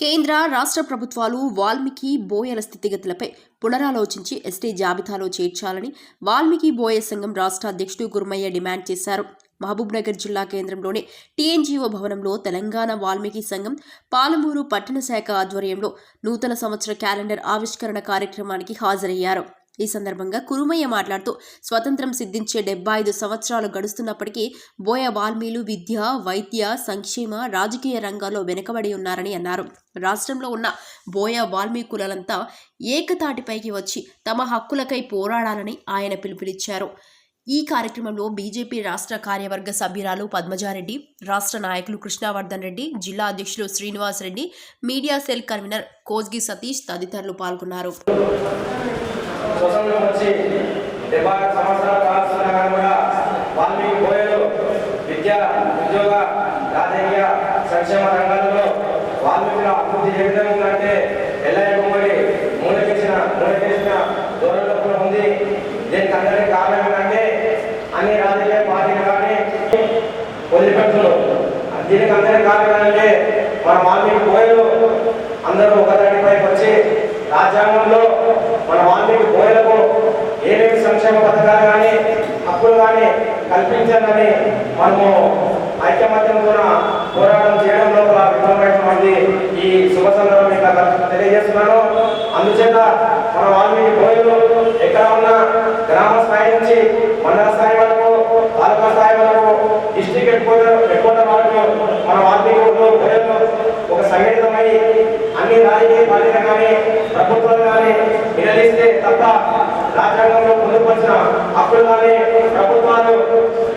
కేంద్ర రాష్ట్ర ప్రభుత్వాలు వాల్మీకి బోయల స్థితిగతులపై పునరాలోచించి ఎస్టీ జాబితాలో చేర్చాలని వాల్మీకి బోయ సంఘం రాష్ట్ర అధ్యక్షుడు గురుమయ్య డిమాండ్ చేశారు. మహబూబ్నగర్ జిల్లా కేంద్రంలోని టీఎన్జీఓ భవనంలో తెలంగాణ వాల్మీకి సంఘం పాలమూరు పట్టణ శాఖ ఆధ్వర్యంలో నూతన సంవత్సర క్యాలెండర్ ఆవిష్కరణ కార్యక్రమానికి హాజరయ్యారు. ఈ సందర్భంగా కురుమయ్య మాట్లాడుతూ స్వతంత్రం సిద్ధించే డెబ్బై ఐదు సంవత్సరాలు గడుస్తున్నప్పటికీ బోయ వాల్మీలు విద్య వైద్య సంక్షేమ రాజకీయ రంగాల్లో వెనుకబడి ఉన్నారని అన్నారు. రాష్ట్రంలో ఉన్న బోయ వాల్మీకులంతా ఏకతాటిపైకి వచ్చి తమ హక్కులకై పోరాడాలని ఆయన పిలుపునిచ్చారు. ఈ కార్యక్రమంలో బీజేపీ రాష్ట్ర కార్యవర్గ సభ్యురాలు పద్మజారెడ్డి రాష్ట్ర నాయకులు కృష్ణవర్ధన్ రెడ్డి జిల్లా అధ్యక్షులు Srinivas Reddy media cell convener Kojgi Satish తదితరులు పాల్గొన్నారు. స్వతంత్రం వచ్చి డెబ్బై సంవత్సరాలు కావాల్సిన కూడా వాల్మీకి విద్య ఉద్యోగ రాజకీయ సంక్షేమ రంగాలలో వాల్మీకుల అభివృద్ధి ఏ విధంగా ఉందంటే ఎల్లయ్య మూలకేసిన మూలకేసిన దూరంలో ఉంది. దీనికి అందరికీ కారణం ఏంటంటే అన్ని రాజకీయ పార్టీలు కానీ వదిలిపెడుతున్నారు. దీనికి అందరికీ కారణం ఏంటంటే మన వాల్మీకి పోయారు అందరూ ఒకదాటిపైకి వచ్చి రాజ్యాంగంలో మన వాల్మీకి బోయలకు ఏమేమి సంక్షేమ పథకాలు కానీ హక్కులు కానీ కల్పించాలని మనము ఐక్యమత్యంతో పోరాటం చేయడం లోపల విఫలమైనటువంటి ఈ శుభ సందర్భం ఇంకా తెలియజేస్తున్నాను అందుచేత మన వాల్మీకి బోయలు ఎక్కడ ఉన్న గ్రామ స్థాయి నుంచి మండల స్థాయి వరకు తాలూకా స్థాయి వరకు district head quarter head quarter వరకు మన వాల్మీకి బోయలు ఒక సంఘటితమై అన్ని రాజకీయ పార్టీలు కానీ ప్రభుత్వాలు కానీ నిలదీస్తే తప్ప రాజ్యాంగంలో పొందుపరిచిన హక్కులు కానీ ప్రభుత్వాలు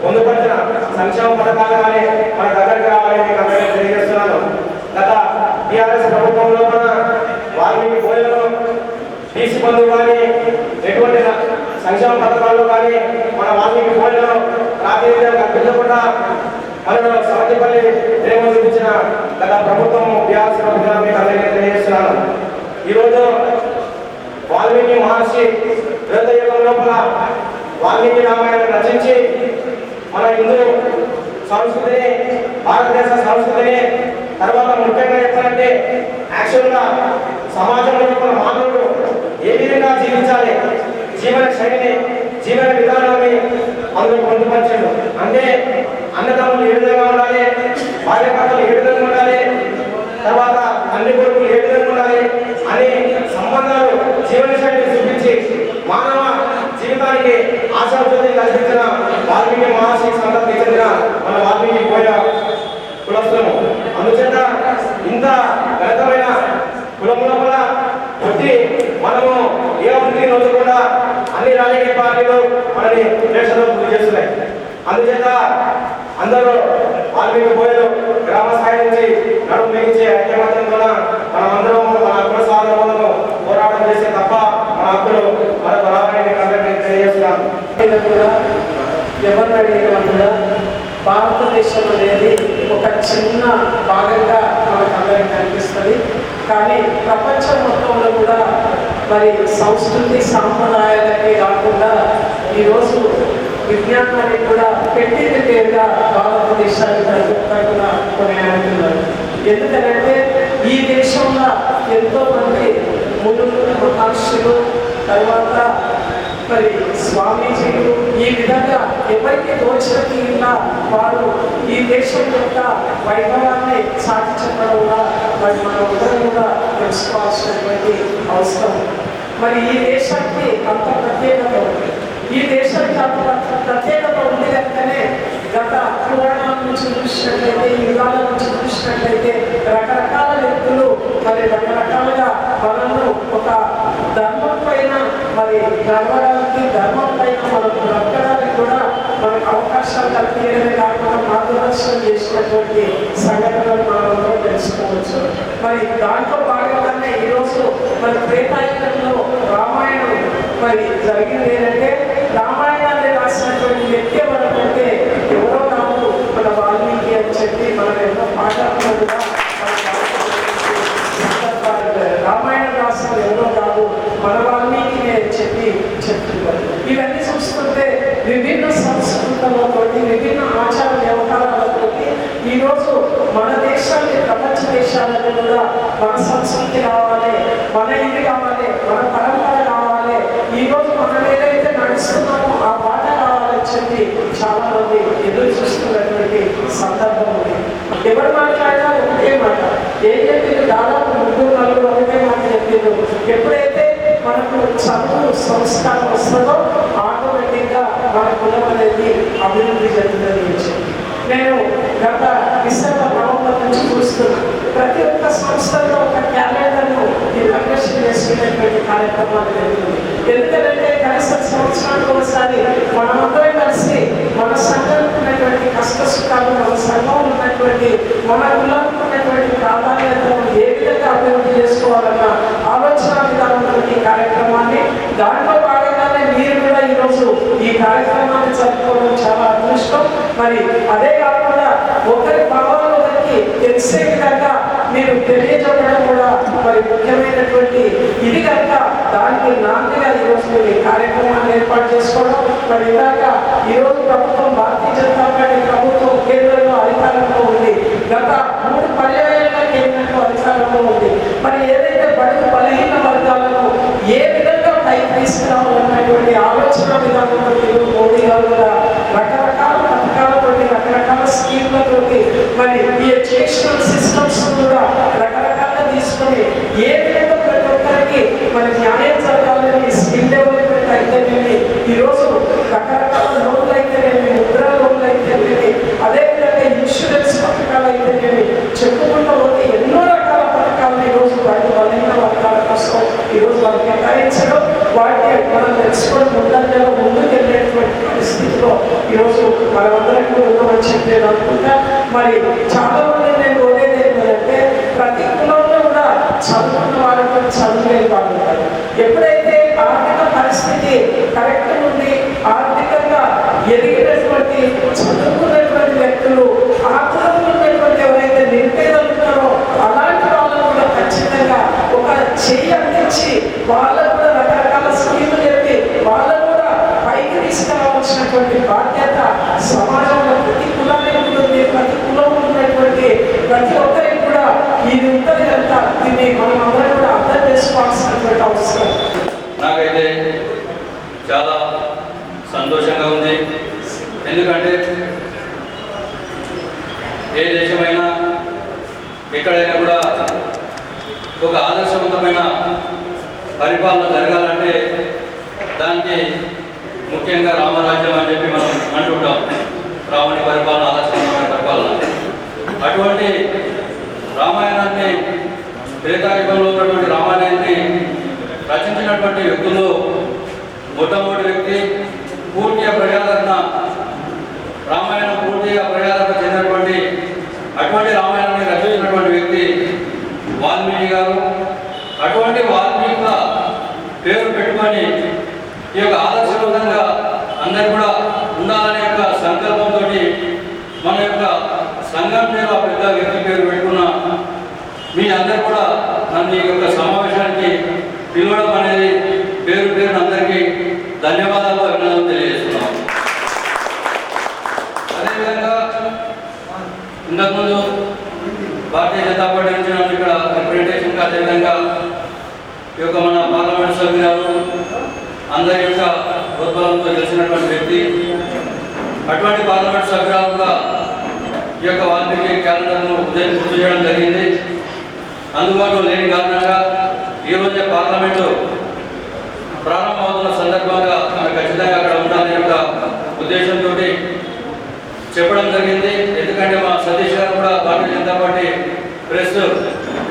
పొందుపరిచిన సంక్షేమ పథకాలు కానీ మన దగ్గరికి రావాలని మీకు తెలియజేస్తున్నాను. గత టీఆర్ఎస్ ప్రభుత్వంలో మన వాల్మీకి బోయలను బీసీ బంధువు కానీ ఎటువంటి సంక్షేమ పథకాల్లో కానీ మన వాల్మీకి భోజనం ప్రాతినిధ్యం కల్పించకుండా మనలో సమతిపల్లి ప్రేమ చూపించిన గత ప్రభుత్వం టీఆర్ఎస్ ప్రభుత్వాన్ని అందరికీ తెలియజేస్తున్నాను. ఈరోజు వాల్మీకి మహర్షి యుగం లోపల వాల్మీకి రామాయణం రచించి మన హిందూ సంస్కృతిని భారతదేశ సంస్కృతిని తర్వాత ముఖ్యంగా చెప్పాలంటే యాక్చువల్గా సమాజంలో ఉన్న మానవుడు ఏ విధంగా జీవించాలి జీవన శైలిని జీవన విధానాన్ని అందులో పొందుపరిచాడు. అంటే అన్నదమ్ములు ఏ విధంగా ఉండాలి భార్య భర్తలు ఏ విధంగా ఉండాలి తర్వాత అన్ని కొడుకులు ఏ విధంగా ఉండాలి అనే సంబంధాలు జీవన శైలిని చూపించి మానవ జీవితానికి ఆశాజ్యోతి కల్పించిన వాల్మీకి మహర్షి సంతతికి చెందిన మన వాల్మీకి పోయ కులస్తులము అందుచేత ఇంత ఘనతమైన కులంలో కూడా మనము ఏ అభివృద్ధి రోజు కూడా అన్ని రాజకీయ పార్టీలు మనని దేశంలో పూర్తి చేస్తున్నాయి. అందుచేత అందరూ వాల్మీకి పోయలు గ్రామ స్థాయి నుంచి నడుము మిగించే ఐక్యమత్యం ద్వారా అందరం మన హక్కుల సాధన కోసం పోరాటం చేస్తే తప్ప మన హక్కులు మన రావాలని అందరికీ తెలియజేస్తున్నాం కూడా ఎవరిని అడిగినా కూడా భారతదేశం అనేది ఒక చిన్న భాగంగా మనకు అందరికి కనిపిస్తుంది. కానీ ప్రపంచం మొత్తంలో కూడా మరి సంస్కృతి సాంప్రదాయాలకే కాకుండా ఈరోజు విజ్ఞానాన్ని కూడా పెట్టింది పేరుగా భారతదేశానికి తరపున కొన్ని ఎందుకంటే ఈ దేశంలో ఎంతో మంది మునులు మహర్షులు తర్వాత మరి స్వామీజీలు ఈ విధంగా ఎవరికి తోచినట్టు ఇలా వారు ఈ దేశం యొక్క వైభవాన్ని చాటి చెప్పడం కూడా మరి మన అందరం కూడా తెలుసుకోవాల్సినటువంటి అవసరం. మరి ఈ దేశానికి అంత ప్రత్యేకత ఉంది. ఈ దేశానికి అంత ప్రత్యేకత ఉంది కనుకనే గత పురాణాల నుంచి చూసినట్లయితే ఈ యుగాల నుంచి చూసినట్లయితే రకరకాల వ్యక్తులు మరి రకరకాలుగా మనము ఒక ధర్మం పైన మరి నడవడానికి ధర్మం పైన మనం బ్రతకడానికి కూడా మనకు అవకాశాలు కల్పించడమే కాకుండా మార్గదర్శనం చేసినటువంటి సంఘటనలు మనం తెలుసుకోవచ్చు. మరి దాంట్లో భాగంగానే ఈరోజు మరి త్రేతాయుగంలో రామాయణం మరి జరిగింది ఏంటంటే రామాయణ రాసినటువంటి వ్యక్తి ఎవరంటే ఎవరో కాదు మన వాల్మీకి అని చెప్పి మనం ఎన్నో పాఠాలను కూడా మన రామాయణం రాసిన ఎవరో కాదు మన వాల్మీకి అని చెప్పి చెప్తున్నారు ఇవన్నీ చూస్తుంటే విభిన్న సంస్కృతులతోటి విభిన్న ఆచార వ్యవహారాలతోటి ఈరోజు మన దేశాన్ని ప్రపంచ దేశ కూడా మన సంస్కృతి కావాలి మన ఇది కావాలి మన పరంపర కావాలి. ఈ రోజు మనం ఏదైతే నడుస్తున్నామో ఆ బాట కావాలని చెప్పి చాలా మంది ఎదురు చూస్తున్నటువంటి సందర్భం ఉంది. ఎవరు మాట్లాడినా ఒకటే మాట ఏం చెప్పింది దాదాపు ముగ్గురు నలుగురు ఒకటే మాట చెప్పింది ఎప్పుడైతే మనకు చదువు సంస్కారం వస్తుందో ఆటోమేటిక్గా మన కులం అనేది అభివృద్ధి చెందుతుంది అని చెప్పి నేను గత డిసెంబర్ నవంబర్ నుంచి చూస్తున్నాను ప్రతి ఒక్క సంస్థలో ఒక క్యాలెండర్ను ఈ చేసేటువంటి కార్యక్రమాలు జరుగుతుంది. ఎందుకంటే కనీసం సంవత్సరానికి ఒకసారి మనమందరం కలిసి మన సంఘం ఉన్నటువంటి కష్ట సుఖాలు మన సంఘం ఉన్నటువంటి మన కులంలో ఉన్నటువంటి ప్రాధాన్యతను ఏ విధంగా అభివృద్ధి చేసుకోవాలన్న ఆలోచన విధానంలో ఈ కార్యక్రమాన్ని దాంట్లో భాగంగానే మీరు కూడా ఈరోజు ఈ కార్యక్రమాన్ని జరుపుకోవడం చాలా అదృష్టం. మరి అదే కాకుండా ఒకరి భావాలు ఒకరికి తెలిసే విధంగా మీరు తెలియజేయడం మరి ముఖ్యమైనటువంటి ఇది కనుక దానికి నాందిగా ఈరోజు మీరు ఈ కార్యక్రమాన్ని ఏర్పాటు చేసుకోవడం మరి ఇందాక ఈరోజు ప్రభుత్వం భారతీయ జనతా పార్టీ ప్రభుత్వం కేంద్రంలో అధికారంలో ఉంది. గత మూడు పర్యాయాలుగా కేంద్రంలో అధికారంలో ఉంది. మరి ఏదైతే బడుగు బలహీన వర్గాలను ఏ విధంగా పైకి తీసుకురావాలన్నటువంటి ఆలోచన విధానంలో ఈరోజు మోడీ గారు కూడా రకరకాల పథకాలతోటి రకరకాల స్కీమ్లతోటి మరి ఈ ఎడ్యుకేషనల్ సిస్టమ్స్ కూడా రకరకాలుగా తీసుకొని ఏ విధంగా ప్రతి ఒక్కరికి మరి న్యాయం జరగాలని స్కిల్ డెవలప్మెంట్ అయితేనేమి ఈరోజు రకరకాల లోన్లు అయితేనేమి ముద్ర లోన్లు అయితేనేమి అదేవిధంగా ఇన్సూరెన్స్ పథకాలు అయితేనేమి చెప్పుకుంటూ పోతే ఎన్నో రకాల పథకాలను ఈరోజు వాటి బలహీన వర్గాల కోసం ఈరోజు వారికి కేటాయించడం వాటిని మనం తెలుసుకోవడం ముందంజలో ముందుకు వెళ్ళేటువంటి పరిస్థితిలో ఈరోజు మనమందరం కూడా ఉన్నామని చెప్పి నేను అనుకుంటా. మరి చాలా మంది నేను కోరేది ఏంటంటే ప్రతి కులంలో కూడా చదువు వాళ్ళతో చదువులేని వాళ్ళు ఉంటారు ఎప్పుడైతే ఆర్థిక పరిస్థితి కరెక్ట్ ఉంది ఆర్థికంగా ఎదిగినటువంటి చదువుకున్నటువంటి వ్యక్తులు ఆ కులంలో ఉన్నటువంటి ఎవరైతే నిరుపేదలు ఉంటారో అలాంటి వాళ్ళను కూడా ఖచ్చితంగా ఒక చెయ్యి అందించి వాళ్ళకు కూడా రకరకాల స్కీములు చెప్పి వాళ్ళకు కూడా పైకి తీసుకురావాల్సినటువంటి బాధ్యత సమాజంలో ప్రతి కులానికి ఉంటుంది ప్రతి కులంలో ఉన్నటువంటి ప్రతి ఒక్కరికి కూడా ఇది ఉంటుంది కనుక దీన్ని మనం అందరం కూడా అర్థం చేసుకోవాల్సినటువంటి అవసరం నాకైతే చాలా సంతోషంగా ఉంది. ఎందుకంటే ఏ దేశమైనా ఎక్కడైనా కూడా ఒక ఆదర్శవంతమైన పరిపాలన జరగాలంటే దానికి ముఖ్యంగా రామరాజ్యం అని చెప్పి మనం అంటుంటాం. రాముని పరిపాలన ఆదర్శవంతమైన పరిపాలన అటువంటి రామాయణాన్ని త్రేతాయుగంలో ఉన్నటువంటి రామాయణాన్ని రచించినటువంటి వ్యక్తుల్లో మొట్టమొదటి వ్యక్తి పూర్తిగా ప్రజాదరణ రామాయణం పూర్తిగా ప్రజాదరణ చెందినటువంటి అటువంటి రామాయణాన్ని రచించినటువంటి వ్యక్తి వాల్మీకి గారు అటువంటి వాల్మీకి పేరు పెట్టుకొని ఈ యొక్క ఆదర్శవంతంగా అందరు కూడా ఉండాలనే యొక్క సంకల్పంతో మన యొక్క సంఘం పేరు పెద్ద వ్యక్తి పేరు పెట్టుకున్న మీ అందరు కూడా నన్ను ఈ యొక్క సమావేశానికి పిలవడం అనేది పేరు పేరు అందరికీ ధన్యవాదాలు అభినందనలు తెలియజేస్తున్నాం అదేవిధంగా ఇంతకుముందు భారతీయ జనతా పార్టీ నుంచి నన్ను ఇక్కడ రిప్రజెంటేషన్ అదేవిధంగా ఈ యొక్క మన పార్లమెంట్ సభ్యురాలు అందరి యొక్క ఉద్బలంతో గెలిచినటువంటి వ్యక్తి. అటువంటి పార్లమెంట్ సభ్యురాలు కూడా ఈ యొక్క వాల్మీకి క్యాలెండర్ను ఉదయం గుర్తు చేయడం జరిగింది. అందుబాటులో లేని కారణంగా ఈ పార్లమెంటు ప్రారంభమవుతున్న సందర్భంగా మనకు ఖచ్చితంగా అక్కడ ఉండాలనే యొక్క ఉద్దేశంతో చెప్పడం జరిగింది. ఎందుకంటే మా సతీష్ గారు కూడా Bharatiya Janata party press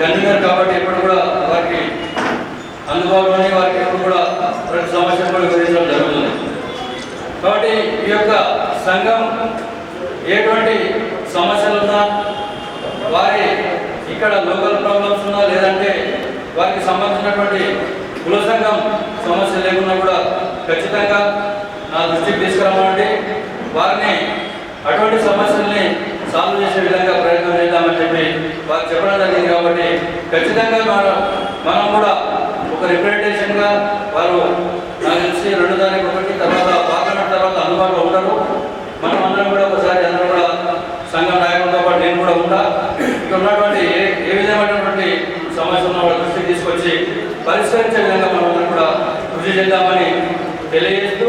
convener కాబట్టి ఎప్పుడు కూడా వారికి అందుబాటులోనే వారికి ఎప్పుడు కూడా ప్రతి సమస్య కూడా వివరించడం జరుగుతుంది. కాబట్టి ఈ యొక్క సంఘం ఎటువంటి సమస్యలు ఉన్నా వారి ఇక్కడ లోకల్ ప్రాబ్లమ్స్ ఉన్నా లేదంటే వారికి సంబంధించినటువంటి కుల సంఘం సమస్య లేకున్నా కూడా ఖచ్చితంగా నా దృష్టికి తీసుకురావాలంటే వారిని అటువంటి సమస్యల్ని సాల్వ్ చేసే విధంగా ప్రయత్నం అని చెప్పి వాళ్ళు చెప్పడం జరిగింది కాబట్టి ఖచ్చితంగా మనం మనం కూడా ఒక రిప్రజెంటేషన్గా వారు నాకు తెలిసి రెండు తారీఖు ఒకటి తర్వాత పార్లమెంట్ తర్వాత అందుబాటులో ఉంటారు. మనం అందరం కూడా ఒకసారి అందరం కూడా సంఘం నాయకులతో పాటు నేను కూడా ఉంటా. ఇక్కడ ఉన్నటువంటి ఏ ఏ విధమైనటువంటి సమస్యలను వాళ్ళ దృష్టికి తీసుకొచ్చి పరిష్కరించే విధంగా మనం కూడా కృషి చేద్దామని తెలియజేస్తూ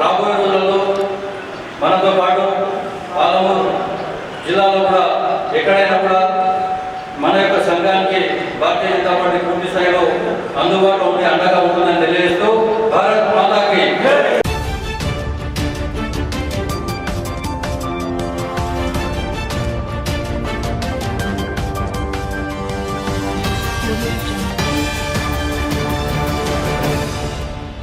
రాబోయే రోజుల్లో మనతో భారతీయ జనతా పార్టీ పూర్తి స్థాయిలో అందుబాటులో ఉండే అండగా ఉంటుందని తెలియజేస్తూ